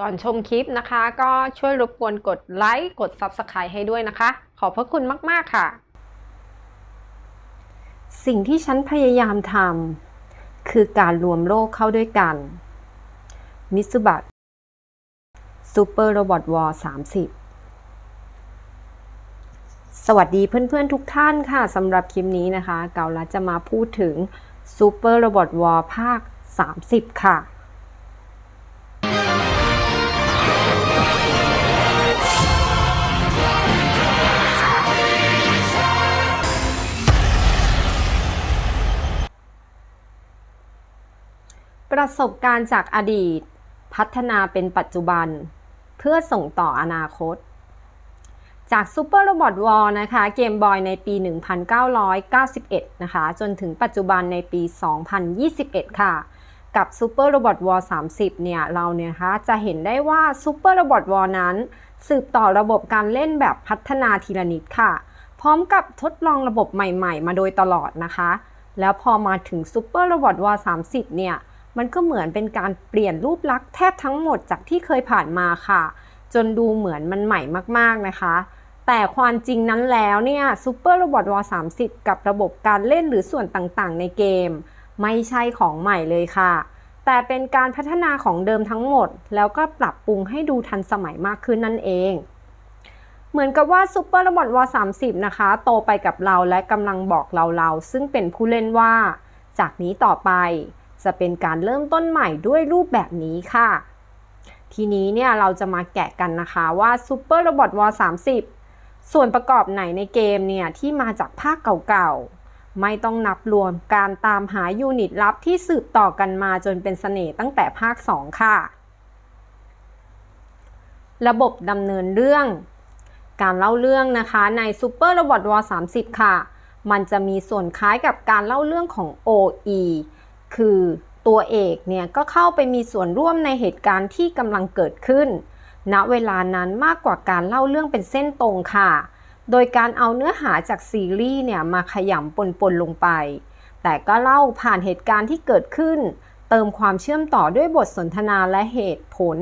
ก่อนชมคลิปนะคะ ก็ช่วยรบกวนกดไลค์กด Subscribe ให้ด้วยนะคะ ขอบพระคุณมาก ๆ ค่ะ สิ่งที่ฉันพยายามทำคือการรวมโลกเข้าด้วยกัน มิสุบัตซูเปอร์โรบอทวอร์30สวัสดีเพื่อนๆทุกท่านค่ะสำหรับคลิปนี้นะคะ เกาลัดจะมาพูดถึง Super Robot War ภาค 30 ค่ะ ประสบการณ์จากอดีต พัฒนาเป็นปัจจุบัน เพื่อส่งต่ออนาคต จาก Super Robot War นะคะเกมบอยในปี 1991 นะคะ จนถึงปัจจุบันในปี 2021 ค่ะ กับ Super Robot War 30 เนี่ย เราเนี่ยคะจะเห็นได้ว่า Super Robot War นั้น สืบต่อระบบการเล่นแบบพัฒนาทีละนิดค่ะ พร้อมกับทดลองระบบใหม่ ๆ มาโดยตลอดนะคะ แล้วพอมาถึง Super Robot War 30 เนี่ย มันก็เหมือนเป็นการเปลี่ยนรูปลักษณ์แทบทั้งหมดจากที่เคยผ่านมาค่ะ จนดูเหมือนมันใหม่มากๆนะคะ แต่ความจริงนั้นแล้วเนี่ย Super Robot War 30 กับระบบการเล่นหรือส่วนต่างๆ ในเกม ไม่ใช่ของใหม่เลยค่ะ แต่เป็นการพัฒนาของเดิมทั้งหมด แล้วก็ปรับปรุงให้ดูทันสมัยมากขึ้นนั่นเองเหมือนกับว่า Super Robot War 30 นะคะ โตไปกับเราและกำลังบอกเราเราๆซึ่งเป็นผู้เล่นว่า จากนี้ต่อไป จะเป็นการเริ่มต้นใหม่ด้วยรูปแบบนี้ค่ะ ทีนี้เนี่ยเราจะมาแกะกันนะคะว่า Super Robot War 30ส่วนประกอบไหนในเกมเนี่ยที่มาจากภาคเก่าๆ ไม่ต้องนับรวมการตามหายูนิตลับที่สืบต่อกันมาจนเป็นเสน่ห์ตั้งแต่ภาค 2 ค่ะ ระบบดำเนินเรื่อง การเล่าเรื่องนะคะใน Super Robot War 30 ค่ะ มันจะมีส่วนคล้ายกับการเล่าเรื่องของ OE คือตัวเอกเนี่ยก็เข้าไปมีส่วนร่วมในเหตุการณ์ที่กำลังเกิดขึ้น ณ เวลานั้นมากกว่าการเล่าเรื่องเป็นเส้นตรงค่ะ โดยการเอาเนื้อหาจากซีรีส์เนี่ยมาขยำปนๆลงไป แต่ก็เล่าผ่านเหตุการณ์ที่เกิดขึ้น เติมความเชื่อมต่อด้วยบทสนทนาและเหตุผล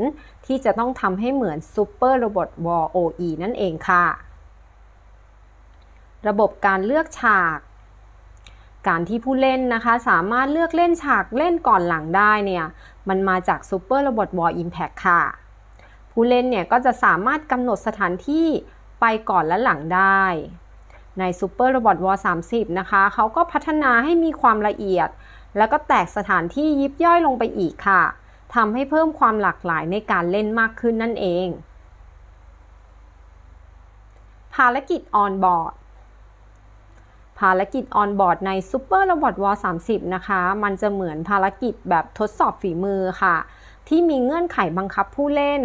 ที่จะต้องทำให้เหมือน Super Robot War OE นั่นเองค่ะ ระบบการเลือกฉาก การที่ผู้เล่นนะคะ สามารถเลือกเล่นฉากเล่นก่อนหลังได้เนี่ย มันมาจาก Super Robot War Impact ค่ะ ผู้เล่นเนี่ยก็จะสามารถกำหนดสถานที่ไปก่อนและหลังได้ ใน Super Robot War 30 นะคะ เขาก็พัฒนาให้มีความละเอียด แล้วก็แตกสถานที่ยิบย่อยลงไปอีกค่ะทำให้เพิ่มความหลากหลายในการเล่นมากขึ้นนั่นเอง ภารกิจออนบอร์ด ภารกิจออนบอร์ดใน Super Robot War 30 นะคะ มันจะเหมือนภารกิจแบบทดสอบฝีมือค่ะ ที่มีเงื่อนไขบังคับผู้เล่น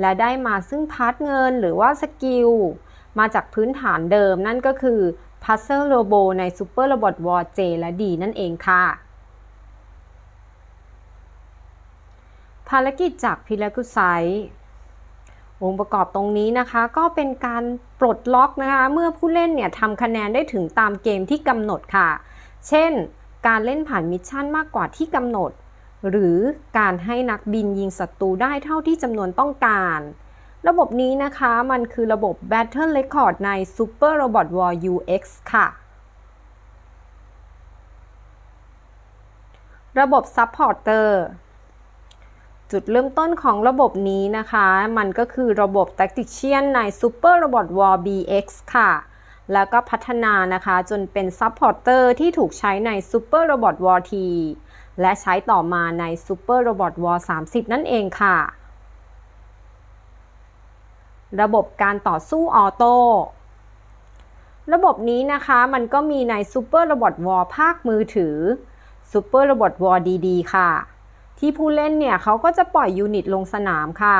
และได้มาซึ่งพาร์ทเงินหรือว่าสกิล มาจากพื้นฐานเดิมนั่นก็คือ Puzzle Robo ใน Super Robot War J และ D นั่นเองค่ะ ภารกิจจากพิลากุไซ องค์ประกอบตรงนี้นะคะก็เป็นการปลดล็อกนะคะ เมื่อผู้เล่นเนี่ยทำคะแนนได้ถึงตามเกมที่กำหนดค่ะ เช่น การเล่นผ่านมิชชั่นมากกว่าที่กำหนด หรือการให้นักบินยิงศัตรูได้เท่าที่จำนวนต้องการ ระบบนี้นะคะมันคือระบบ Battle Record ใน Super Robot War UX ค่ะ ระบบ Supporter จุดเริ่มต้นของระบบนี้นะคะ มันก็คือระบบ Tactician ใน Super Robot War BX ค่ะ แล้วก็พัฒนานะคะจนเป็น Supporter ที่ถูกใช้ใน Super Robot War T และใช้ต่อมาใน Super Robot War 30 นั่นเองค่ะ ระบบการต่อสู้ออโต้ระบบนี้นะคะมันก็มีใน Super Robot War ภาคมือถือ Super Robot War DD ค่ะ ที่ผู้เล่นเนี่ยเขาก็จะปล่อยยูนิตลงสนามค่ะ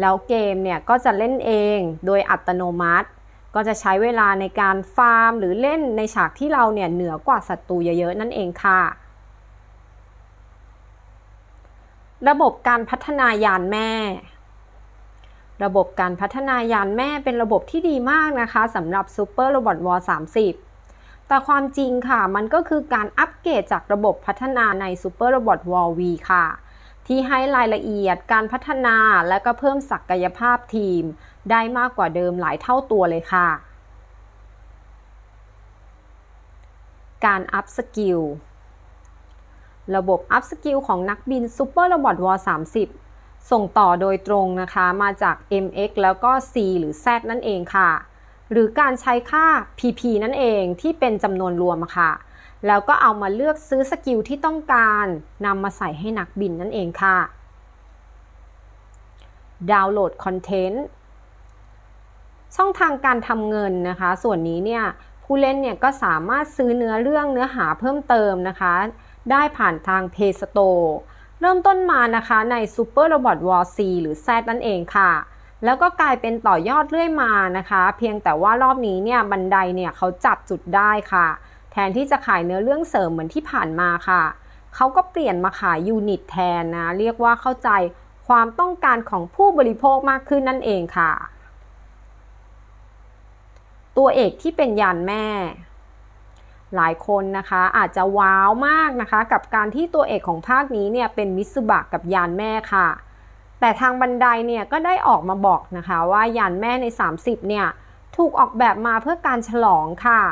แล้วเกมเนี่ยก็จะเล่นเองโดยอัตโนมัติ ก็จะใช้เวลาในการฟาร์ม หรือเล่นในฉากที่เราเนี่ยเหนือกว่าศัตรูเยอะๆนั่นเองค่ะ ระบบการพัฒนายานแม่ ระบบการพัฒนายานแม่เป็นระบบที่ดีมากนะคะสำหรับ Super Robot War 30 แต่ความจริงค่ะ มันก็คือการอัปเกรดจากระบบพัฒนาใน Super Robot War V ค่ะทที่ให้รายละเอียดการพัฒนาและก็เพิ่มศักยภาพทีม ได้มากกว่าเดิมหลายเท่าตัวเลยค่ะ การอัพสกิลระบบอัพสกิลของนักบิน Super Robot War 30 ส่งต่อโดยตรงนะคะ มาจาก MX แล้วก็ C หรือ Z นั่นเองค่ะ หรือการใช้ค่า PP นั่นเองที่เป็นจำนวนรวมค่ะ แล้วก็เอามาเลือกซื้อสกิลที่ต้องการนำมาใส่ให้นักบินนั่นเองค่ะ ดาวน์โหลดคอนเทนต์ช่องทางการทำเงินนะคะ ส่วนนี้เนี่ยผู้เล่นเนี่ยก็สามารถซื้อเนื้อเรื่องเนื้อหาเพิ่มเติมนะคะ ได้ผ่านทาง Play Store เริ่มต้นมานะคะใน Super Robot War C หรือ Z นั่นเองค่ะ แล้วก็กลายเป็นต่อยอดเรื่อยมานะคะ เพียงแต่ว่ารอบนี้เนี่ยบันไดเนี่ยเขาจับจุดได้ค่ะ แทนที่จะขายเนื้อเรื่องเสริมเหมือนที่ผ่านมาค่ะเขาก็เปลี่ยนมาขายยูนิตแทนนะ เรียกว่าเข้าใจความต้องการของผู้บริโภคมากขึ้นนั่นเองค่ะ ตัวเอกที่เป็นยานแม่ หลายคนนะคะอาจจะว้าวมากนะคะ กับการที่ตัวเอกของภาคนี้เนี่ยเป็นมิสุบะกับยานแม่ค่ะ แต่ทางบันไดเนี่ยก็ได้ออกมาบอกนะคะว่ายานแม่ใน 30 เนี่ยถูกออกแบบมาเพื่อการฉลองค่ะ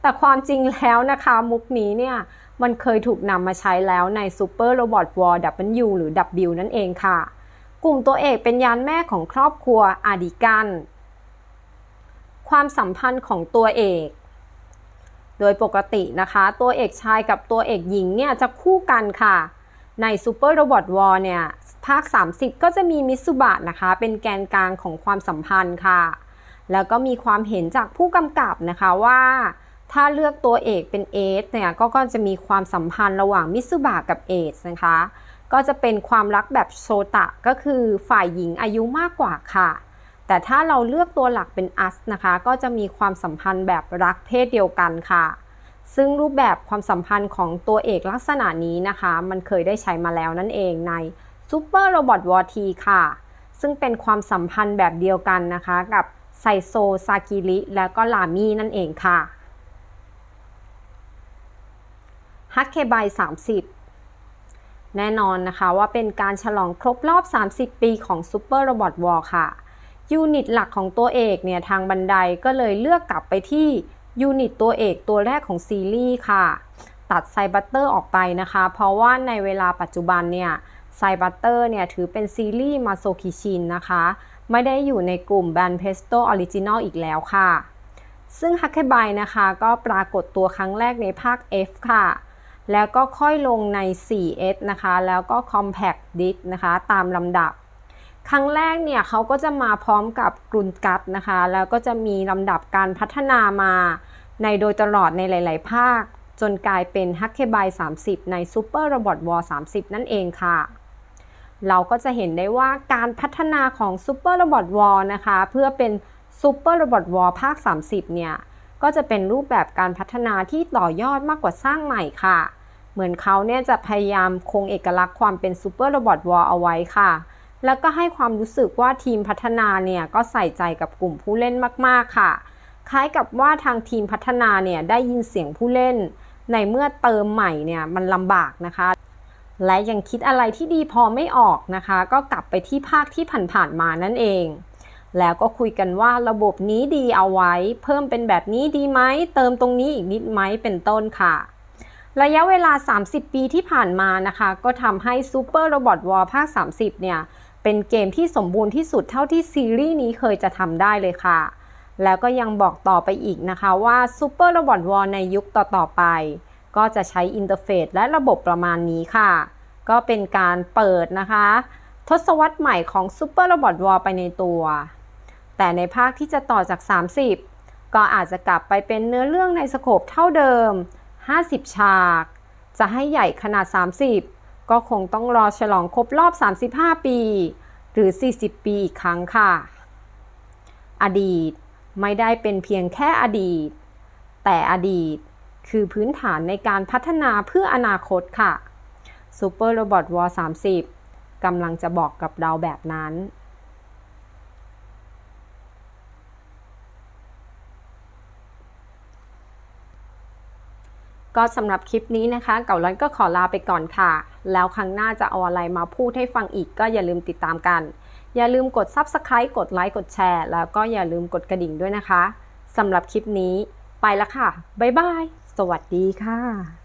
แต่ความจริงแล้วนะคะมุกนี้เนี่ยมันเคยถูกนำมาใช้แล้วใน Super Robot War W หรือ W นั่นเองค่ะ กลุ่มตัวเอกเป็นยานแม่ของครอบครัวอาดิกันความสัมพันธ์ของตัวเอก โดยปกตินะคะ ตัวเอกชายกับตัวเอกหญิงเนี่ยจะคู่กันค่ะ ใน Super Robot War เนี่ย ภาค 30 ก็จะมีมิสุบะนะคะ เป็นแกนกลางของความสัมพันธ์ค่ะ แล้วก็มีความเห็นจากผู้กำกับนะคะว่า ถ้าเลือกตัวเอกเป็นเอสเนี่ยก็ก็จะมีความสัมพันธ์ระหว่างมิสุบะกับเอสนะคะ ก็จะเป็นความรักแบบโชตะก็คือฝ่ายหญิงอายุมากกว่าค่ะ แต่ถ้าเราเลือกตัวหลักเป็นอัสนะคะ ก็จะมีความสัมพันธ์แบบรักเพศเดียวกันค่ะซึ่งรูปแบบความสัมพันธ์ของตัวเอกลักษณะนี้นะคะ มันเคยได้ใช้มาแล้วนั่นเองใน Super Robot War T ค่ะ ซึ่งเป็นความสัมพันธ์แบบเดียวกันนะคะกับไซโซซากิริและก็ลามีนั่นเองค่ะฮักเคบาย30 แน่นอนนะคะว่าเป็นการฉลองครบรอบ 30 ปีของ Super Robot War ค่ะ ยูนิตหลักของตัวเอกเนี่ยทางบันไดก็เลยเลือกกลับไปที่ยูนิตตัวเอกตัวแรกของซีรีส์ค่ะ ตัดไซบัตเตอร์ออกไปนะคะ เพราะว่าในเวลาปัจจุบันเนี่ย ไซบัตเตอร์เนี่ยถือเป็นซีรีส์มาโซคิชินนะคะ ไม่ได้อยู่ในกลุ่มแบนเพสโตออริจินอลอีกแล้วค่ะ ซึ่งฮักเคบายนะคะก็ปรากฏตัวครั้งแรกในภาค F ค่ะ แล้วก็ค่อยลงใน 4S นะคะ แล้วก็ Compact Disc นะคะ ตามลำดับ ครั้งแรกเนี่ยเขาก็จะมาพร้อมกับกรุนกัตนะคะ แล้วก็จะมีลำดับการพัฒนามาในโดยตลอดในหลาย ๆ ภาคจนกลายเป็นฮักเคบาย30 ใน Super Robot War 30 นั่นเองค่ะ เราก็จะเห็นได้ว่าการพัฒนาของ Super Robot War นะคะ เพื่อเป็น Super Robot War ภาค 30 เนี่ย ก็จะเป็นรูปแบบการพัฒนาที่ต่อยอดมากกว่าสร้างใหม่ค่ะ เหมือนเขาเนี่ยจะพยายามคงเอกลักษณ์ความเป็น Super Robot War เอาไว้ค่ะ แล้วก็ให้ความรู้สึกว่าทีมพัฒนาเนี่ยก็ใส่ใจกับกลุ่มผู้เล่นมากๆค่ะ คล้ายกับว่าทางทีมพัฒนาเนี่ยได้ยินเสียงผู้เล่น ในเมื่อเติมใหม่เนี่ยมันลำบากนะคะ และยังคิดอะไรที่ดีพอไม่ออกนะคะ ก็กลับไปที่ภาคที่ผ่านๆมานั่นเอง แล้วก็คุยกันว่าระบบนี้ดีเอาไว้ เพิ่มเป็นแบบนี้ดีไหมเติมตรงนี้อีกนิดไหมเป็นต้นค่ะ ระยะเวลา 30 ปีที่ผ่านมานะคะ ก็ทำให้ Super Robot War ภาค 30 เนี่ย เป็นเกมที่สมบูรณ์ที่สุดเท่าที่ซีรีส์นี้เคยจะทำได้เลยค่ะ แล้วก็ยังบอกต่อไปอีกนะคะว่า Super Robot War ในยุคต่อๆไปก็จะใช้อินเทอร์เฟซและระบบประมาณนี้ค่ะ ก็เป็นการเปิดนะคะ ทศวรรษใหม่ของ Super Robot War ไปในตัว แต่ในภาคที่จะต่อจาก 30 ก็อาจจะกลับไปเป็นเนื้อเรื่องในสโคปเท่าเดิม 50 ฉาก จะให้ใหญ่ขนาด 30 ก็คงต้องรอฉลองครบรอบ 35 ปี หรือ 40 ปีอีกครั้งค่ะ อดีตไม่ได้เป็นเพียงแค่อดีต แต่อดีตคือพื้นฐานในการพัฒนาเพื่ออนาคตค่ะ Super Robot War 30กำลังจะบอกกับเราแบบนั้น ก็สำหรับคลิปนี้นะคะ เก่าลันก็ขอลาไปก่อนค่ะ แล้วครั้งหน้าจะเอาอะไรมาพูดให้ฟังอีกก็อย่าลืมติดตามกัน อย่าลืมกด Subscribe กดไลค์กดแชร์ แล้วก็อย่าลืมกดกระดิ่งด้วยนะคะสำหรับคลิปนี้ไปแล้วค่ะ บ๊ายบาย สวัสดีค่ะ